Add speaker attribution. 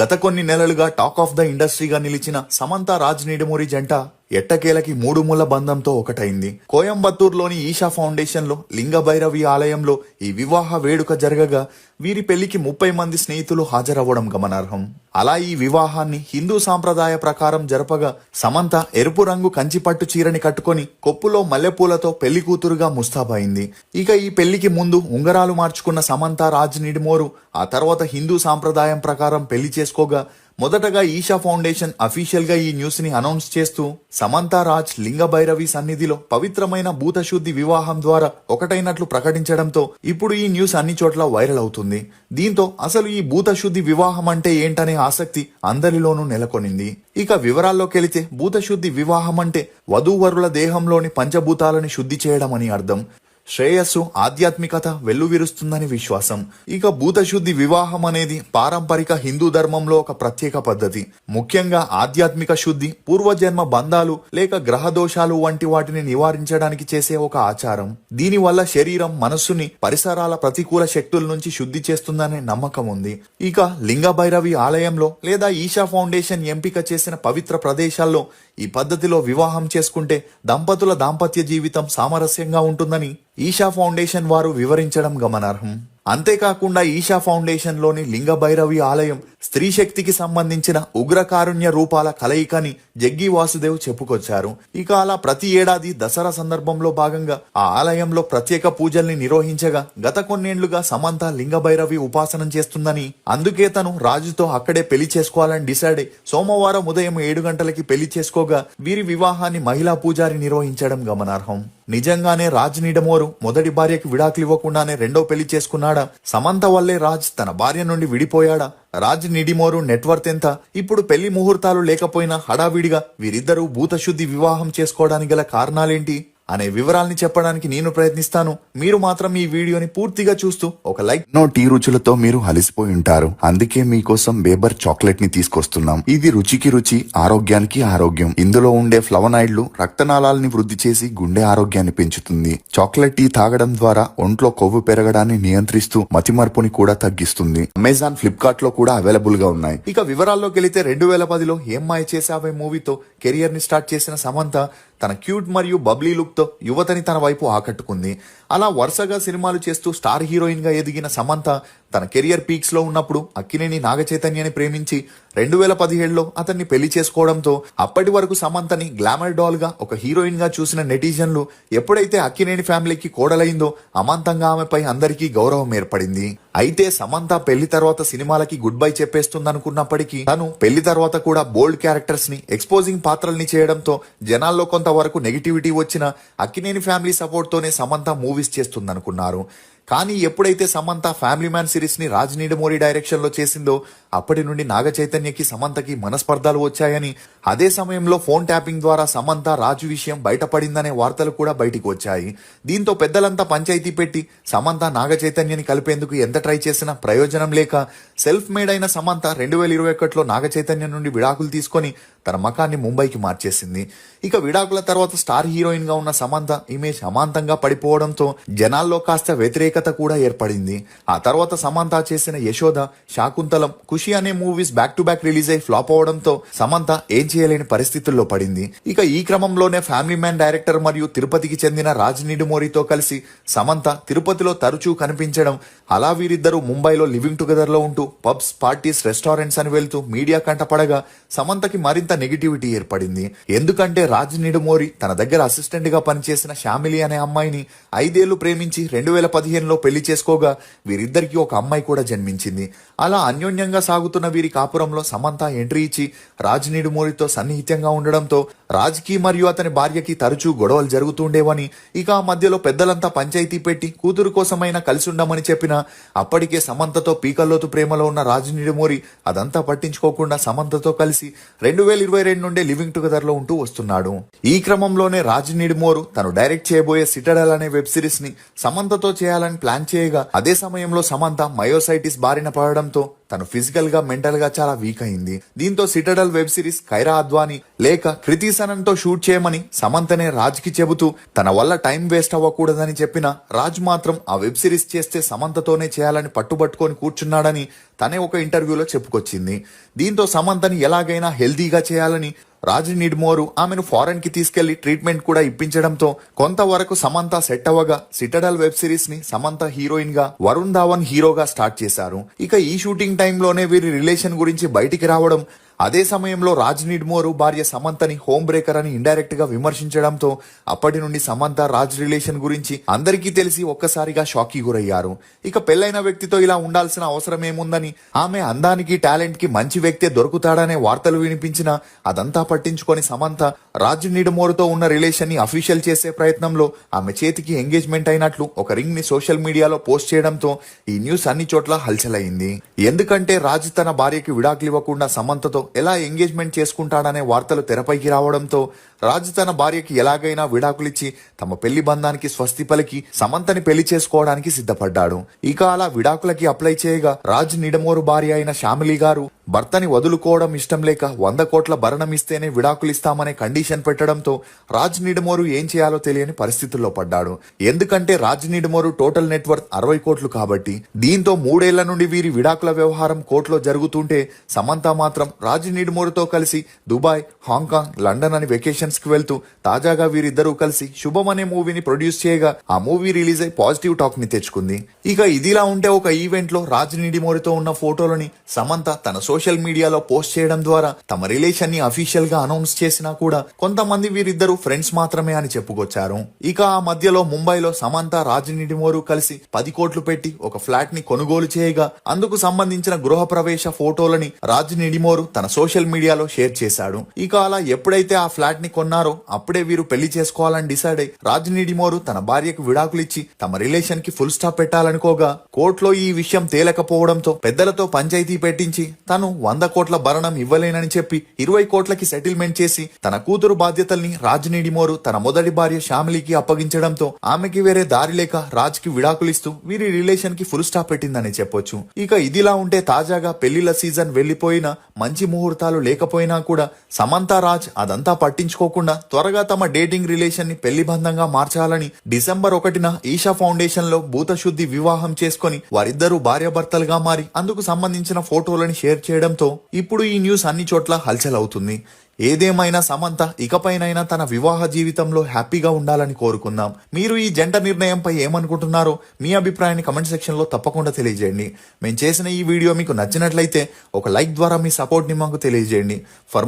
Speaker 1: గత కొన్ని నెలలుగా టాక్ ఆఫ్ ద ఇండస్ట్రీగా నిలిచిన సమంత రాజ్ నీడమూరి జంట ఎట్టకేలకి మూడు ముళ్ళ బంధంతో ఒకటైంది. కోయంబత్తూరులోని ఈషా ఫౌండేషన్లో లింగభైరవి లింగ భైరవి ఆలయంలో ఈ వివాహ వేడుక జరగగా వీరి పెళ్ళికి ముప్పై మంది స్నేహితులు హాజరవ్వడం గమనార్హం. అలా ఈ వివాహాన్ని హిందూ సాంప్రదాయ ప్రకారం జరపగా సమంత ఎరుపు రంగు కంచిపట్టు చీరని కట్టుకొని కొప్పులో మల్లెపూలతో పెళ్ళి కూతురుగా ముస్తాబైంది. ఇక ఈ పెళ్ళికి ముందు ఉంగరాలు మార్చుకున్న సమంత రాజ్ నిడిమోరు ఆ తర్వాత హిందూ సాంప్రదాయం ప్రకారం పెళ్ళి చేసుకోగా మొదటగా ఈషా ఫౌండేషన్ అఫీషియల్గా ఈ న్యూస్ని అనౌన్స్ చేస్తూ సమంతా రాజ్ లింగ సన్నిధిలో పవిత్రమైన భూతశుద్ధి వివాహం ద్వారా ఒకటైనట్లు ప్రకటించడంతో ఇప్పుడు ఈ న్యూస్ అన్ని చోట్ల వైరల్ అవుతుంది. దీంతో అసలు ఈ భూతశుద్ధి వివాహం అంటే ఏంటనే ఆసక్తి అందరిలోనూ నెలకొనింది. ఇక వివరాల్లోకెళితే భూతశుద్ధి వివాహం అంటే వధూవరుల దేహంలోని పంచభూతాలని శుద్ధి చేయడం అని అర్థం. శ్రేయస్సు ఆధ్యాత్మికత వెల్లువిరుస్తుందని విశ్వాసం. ఇక భూతశుద్ధి వివాహం అనేది పారంపరిక హిందూ ధర్మంలో ఒక ప్రత్యేక పద్ధతి. ముఖ్యంగా ఆధ్యాత్మిక శుద్ధి పూర్వజన్మ బంధాలు లేక గ్రహ దోషాలు వంటి వాటిని నివారించడానికి చేసే ఒక ఆచారం. దీనివల్ల శరీరం మనస్సుని పరిసరాల ప్రతికూల శక్తుల నుంచి శుద్ధి చేస్తుందనే నమ్మకం ఉంది. ఇక లింగభైరవి ఆలయంలో లేదా ఈషా ఫౌండేషన్ ఎంపిక చేసిన పవిత్ర ప్రదేశాల్లో ఈ పద్ధతిలో వివాహం చేసుకుంటే దంపతుల దాంపత్య జీవితం సామరస్యంగా ఉంటుందని ఈషా ఫౌండేషన్ వారు వివరించడం గమనార్హం. అంతేకాకుండా ఈషా ఫౌండేషన్లోని లింగ భైరవి ఆలయం స్త్రీ శక్తికి సంబంధించిన ఉగ్రకారుణ్య రూపాల కలయికని జగ్గి వాసుదేవ్ చెప్పుకొచ్చారు. ఇక అలా ప్రతి ఏడాది దసరా సందర్భంలో భాగంగా ఆ ఆలయంలో ప్రత్యేక పూజల్ని నిర్వహించగా గత కొన్నేళ్ళుగా సమంత లింగ భైరవి ఉపాసనం చేస్తుందని అందుకే తను రాజుతో అక్కడే పెళ్ళి చేసుకోవాలని డిసైడ్ సోమవారం ఉదయం ఏడు గంటలకి పెళ్ళి చేసుకోగా వీరి వివాహాన్ని మహిళా పూజారి నిర్వహించడం గమనార్హం. నిజంగానే రాజ్ నిడమోరు మొదటి భార్యకి విడాకులు ఇవ్వకుండానే రెండో పెళ్ళి చేసుకున్నాడు? సమంత వల్లే రాజ్ తన భార్య నుండి విడిపోయాడా? రాజ్ నిడిమోరు నెట్వర్త్ ఎంత? ఇప్పుడు పెళ్ళి ముహూర్తాలు లేకపోయినా హడావిడిగా వీరిద్దరూ భూతశుద్ధి వివాహం చేసుకోవడానికి గల కారణాలేంటి? అనే వివరాల్ని చెప్పడానికి నేను ప్రయత్నిస్తాను. మీరు మాత్రం ఈ వీడియోని పూర్తిగా చూస్తూ ఒక లైక్
Speaker 2: నో టీ రుచులతో మీరు అలిసిపోయి ఉంటారు. అందుకే మీకోసం బేబర్ చాక్లెట్ని తీసుకొస్తున్నాం. ఇది రుచికి రుచి ఆరోగ్యానికి ఆరోగ్యం. ఇందులో ఉండే ఫ్లవనాయిడ్లు రక్తనాళాలని వృద్ధి చేసి గుండె ఆరోగ్యాన్ని పెంచుతుంది. చాక్లెట్ టీ తాగడం ద్వారా ఒంట్లో కొవ్వు పెరగడాన్ని నియంత్రిస్తూ మతిమర్పుని కూడా తగ్గిస్తుంది. అమెజాన్ ఫ్లిప్కార్ట్లో కూడా అవైలబుల్గా ఉన్నాయి.
Speaker 1: ఇక వివరాల్లోకి వెళితే రెండు వేల పదిలో ఏం మాయ చేసావే మూవీతో కెరియర్ని స్టార్ట్ చేసిన సమంత తన క్యూట్ మరియు బబ్లీ లుక్తో యువతని తన వైపు ఆకట్టుకుంది. అలా వరుసగా సినిమాలు చేస్తూ స్టార్ హీరోయిన్గా ఎదిగిన సమంత తన కెరియర్ పీక్స్లో ఉన్నప్పుడు అక్కినేని నాగచైతన్యని ప్రేమించి రెండు వేల పదిహేడులో అతన్ని పెళ్ళి చేసుకోవడంతో అప్పటి వరకు సమంతని గ్లామర్ డాల్గా ఒక హీరోయిన్గా చూసిన నెటిజన్లు ఎప్పుడైతే అక్కినేని ఫ్యామిలీకి కోడలైందో అమాంతంగా ఆమెపై అందరికీ గౌరవం ఏర్పడింది. అయితే సమంత పెళ్ళి తర్వాత సినిమాలకి గుడ్ బై చెప్పేస్తుందనుకున్నప్పటికీ తను పెళ్ళి తర్వాత కూడా బోల్డ్ క్యారెక్టర్స్ని ఎక్స్పోజింగ్ పాత్రల్ని చేయడంతో జనాల్లో కొంతవరకు నెగిటివిటీ వచ్చిన అక్కినేని ఫ్యామిలీ సపోర్ట్ తోనే సమంత మూవీస్ చేస్తుందనుకున్నారు. కానీ ఎప్పుడైతే సమంత ఫ్యామిలీ మ్యాన్ సిరీస్ని రాజ్ నీడమోరి డైరెక్షన్లో చేసిందో అప్పటి నుండి నాగ చైతన్యకి సమంతకి మనస్పర్ధాలు వచ్చాయని అదే సమయంలో ఫోన్ ట్యాపింగ్ ద్వారా సమంత రాజు విషయం బయటపడిందనే వార్తలు కూడా బయటికి వచ్చాయి. దీంతో పెద్దలంతా పంచాయతీ పెట్టి సమంత నాగ చైతన్యని కలిపేందుకు ఎంత ట్రై చేసినా ప్రయోజనం లేక సెల్ఫ్ మేడ్ అయిన సమంత రెండు వేల ఇరవై ఒకటిలో నాగచైతన్యం నుండి విడాకులు తీసుకొని తన మకాన్ని ముంబైకి మార్చేసింది. ఇక విడాకుల తర్వాత స్టార్ హీరోయిన్గా ఉన్న సమంత ఇమేజ్ అమాంతంగా పడిపోవడంతో జనాల్లో కాస్త వ్యతిరేకత కూడా ఏర్పడింది. ఆ తర్వాత సమంత చేసిన యశోద శాకుంతలం ఖుషి అనే movies back to back release అయి ఫ్లాప్ అవడంతో సమంత ఏం చేయలేని పరిస్థితుల్లో పడింది. ఇక ఈ క్రమంలోనే ఫ్యామిలీ మ్యాన్ డైరెక్టర్ మరియు తిరుపతికి చెందిన రాజ్ నిడుమోరితో కలిసి సమంత తిరుపతిలో తరచూ కనిపించడం అలా వీరిద్దరూ ముంబైలో లివింగ్ టుగెదర్లో ఉంటూ పబ్స్ పార్టీస్ రెస్టారెంట్స్ అని వెళ్తూ మీడియా కంటపడగా సమంతకి మరింత నెగిటివిటీ ఏర్పడింది. ఎందుకంటే రాజ్ నిడుమోరి తన దగ్గర అసిస్టెంట్గా పనిచేసిన షామిలి అనే అమ్మాయిని ఐదేళ్ళు ప్రేమించి రెండు వేల పదిహేనులో పెళ్ళి చేసుకోగా వీరిద్దరికి ఒక అమ్మాయి కూడా జన్మించింది. అలా అన్యోన్యంగా సాగుతున్న వీరి కాపురంలో సమంత ఎంట్రీ ఇచ్చి రాజ్ నిడుమోరితో సన్నిహిత్యంగా ఉండడంతో రాజ్కి మరియు అతని భార్యకి తరచూ గొడవలు జరుగుతుండేవని ఇక ఆ మధ్యలో పెద్దలంతా పంచాయతీ పెట్టి కూతురు కోసమైనా కలిసి ఉండమని చెప్పినా అప్పటికే సమంతతో పీకల్లోతు ప్రేమలో ఉన్న రాజు నిడుమోరి అదంతా పట్టించుకోకుండా సమంతతో కలిసి రెండు వేల ఇరవై రెండు నుండే లివింగ్ టుగెదర్లో ఉంటూ వస్తున్నాడు. ఈ క్రమంలోనే రాజు నిడుమోరు తను డైరెక్ట్ చేయబోయే సిటడల్ అనే వెబ్ సిరీస్ని సమంతతో చేయాలని ప్లాన్ చేయగా అదే సమయంలో సమంత మయోసైటిస్ బారిన పడడంతో తను ఫిజికల్గా మెంటల్గా చాలా వీక్ అయింది. దీంతో Citadel web series Kiara Advani లేక కృతి సనన్తో షూట్ చేయమని సమంతనే రాజ్కి చెబుతూ తన వల్ల టైం వేస్ట్ అవ్వకూడదని చెప్పిన రాజ్ మాత్రం ఆ వెబ్ సిరీస్ చేస్తే సమంతతోనే చేయాలని పట్టుబట్టుకొని కూర్చున్నాడని తనే ఒక ఇంటర్వ్యూలో చెప్పుకొచ్చింది. దీంతో సమంతని ఎలాగైనా హెల్దీగా చేయాలని రాజు నిడ్మోరు ఆమెను ఫారెన్కి తీసుకెళ్ళి ట్రీట్మెంట్ కూడా ఇప్పించడంతో కొంతవరకు సమంత సెట్ అవ్వగా సిటడల్ వెబ్ సిరీస్ని సమంత హీరోయిన్గా వరుణ్ ధావన్ హీరోగా స్టార్ట్ చేశారు. ఇక ఈ షూటింగ్ టైంలోనే వీరి రిలేషన్ గురించి బయటికి రావడం అదే సమయంలో రాజ్ నిడ్మోరు భార్య సమంతని హోమ్ బ్రేకర్ అని ఇండైరెక్ట్గా విమర్శించడంతో అప్పటి నుండి సమంత రాజ్ రిలేషన్ గురించి అందరికీ తెలిసి ఒక్కసారిగా షాక్కి గురయ్యారు. ఇక పెళ్ళైన వ్యక్తితో ఇలా ఉండాల్సిన అవసరం ఏముందని ఆమె అందానికి టాలెంట్కి మంచి వ్యక్తే దొరుకుతాడనే వార్తలు వినిపించినా అదంతా పట్టించుకొని సమంత రాజ్ నిడమోరుతో ఉన్న రిలేషన్ని అఫీషియల్ చేసే ప్రయత్నంలో ఆమె చేతికి ఎంగేజ్మెంట్ అయినట్లు ఒక రింగ్ని సోషల్ మీడియాలో పోస్ట్ చేయడంతో ఈ న్యూస్ అన్ని చోట్ల హల్చలైంది ఎందుకంటే రాజ్ తన భార్యకి విడాకులు ఇవ్వకుండా సమంతతో ఎలా ఎంగేజ్మెంట్ చేసుకుంటాడనే వార్తలు తెరపైకి రావడంతో రాజు తన భార్యకి ఎలాగైనా విడాకులిచ్చి తమ పెళ్ళి బంధానికి స్వస్తి పలికి సమంతని పెళ్ళి చేసుకోవడానికి సిద్ధపడ్డాడు. ఇక అలా విడాకులకి అప్లై చేయగా రాజు నిడమోరు భార్య అయిన శ్యామిలి గారు భర్తని వదులుకోవడం ఇష్టం లేక వంద కోట్ల భరణం ఇస్తేనే విడాకులిస్తామనే కండిషన్ పెట్టడంతో రాజ్ నిడమోరు ఏం చేయాలో తెలియని పరిస్థితుల్లో పడ్డాడు. ఎందుకంటే రాజ్ నిడమోరు టోటల్ నెట్వర్క్ అరవై కోట్లు కాబట్టి దీంతో మూడేళ్ళ నుండి వీరి విడాకుల వ్యవహారం కోర్టులో జరుగుతుంటే సమంత మాత్రం రాజ్ నిడమోరుతో కలిసి దుబాయ్ హాంకాంగ్ లండన్ అని వెకేషన్స్కి వెళ్తూ తాజాగా వీరిద్దరూ కలిసి శుభం అనే మూవీని ప్రొడ్యూస్ చేయగా ఆ మూవీ రిలీజ్ అయి పాజిటివ్ టాక్ని తెచ్చుకుంది. ఇక ఇదిలా ఉంటే ఒక ఈవెంట్లో రాజ్ నిడిమోరితో ఉన్న ఫోటోలని సమంత తన సోషల్ మీడియాలో పోస్ట్ చేయడం ద్వారా తమ రిలేషన్ని అఫీషియల్గా అనౌన్స్ చేసినా కూడా కొంతమంది వీరిద్దరూ ఫ్రెండ్స్ మాత్రమే అని చెప్పుకొచ్చారు. ఇక ఆ మధ్యలో ముంబైలో సమంత రాజ్ నిడిమోరు కలిసి పది కోట్లు పెట్టి ఒక ఫ్లాట్ని కొనుగోలు చేయగా అందుకు సంబంధించిన గృహ ప్రవేశ ఫోటోలని రాజ్ నిడిమోరు తన సోషల్ మీడియాలో షేర్ చేశాడు. ఇక అలా ఎప్పుడైతే ఆ ఫ్లాట్ని కొన్నారో అప్పుడే వీరు పెళ్ళి చేసుకోవాలని డిసైడ్ అయి రాజనీడిమోరు తన భార్యకు విడాకులిచ్చి తమ రిలేషన్కి ఫుల్ స్టాప్ పెట్టాలనుకోగా కోర్టులో ఈ విషయం తేలకపోవడంతో పెద్దలతో పంచాయతీ పెట్టించి తను వంద కోట్ల భరణం ఇవ్వలేనని చెప్పి ఇరవై కోట్లకి సెటిల్మెంట్ చేసి తన కూతురు బాధ్యతల్ని రాజనీడిమోరు తన మొదటి భార్య శ్యామిలికి అప్పగించడంతో ఆమెకి వేరే దారి లేక రాజ్కి విడాకులిస్తూ వీరి రిలేషన్కి ఫుల్ స్టాప్ పెట్టిందని చెప్పొచ్చు. ఇక ఇదిలా ఉంటే తాజాగా పెళ్ళిళ్ళ సీజన్ వెళ్ళిపోయిన మంచి ముహూర్తాలు లేకపోయినా కూడా సమంతా రాజ్ అదంతా పట్టించుకోకుండా త్వరగా తమ డేటింగ్ రిలేషన్ని పెళ్ళి బంధంగా మార్చాలని డిసెంబర్ ఒకటిన ఈషా ఫౌండేషన్లో భూతశుద్ధి వివాహం చేసుకొని వారిద్దరూ భార్యాభర్తలుగా మారి అందుకు సంబంధించిన ఫోటోలను షేర్ చేయడంతో ఇప్పుడు ఈ న్యూస్ అన్ని చోట్ల హల్చల్ అవుతుంది. ఏదేమైనా సమంత ఇకపైనైనా తన వివాహ జీవితంలో హ్యాపీగా ఉండాలని కోరుకుందాం. మీరు ఈ జంట నిర్ణయంపై ఏమనుకుంటున్నారో మీ అభిప్రాయాన్ని కమెంట్ సెక్షన్లో తప్పకుండా తెలియజేయండి. మేము చేసిన ఈ వీడియో మీకు నచ్చినట్లయితే ఒక లైక్ ద్వారా మీ సపోర్ట్ని మాకు తెలియజేయండి. ఫర్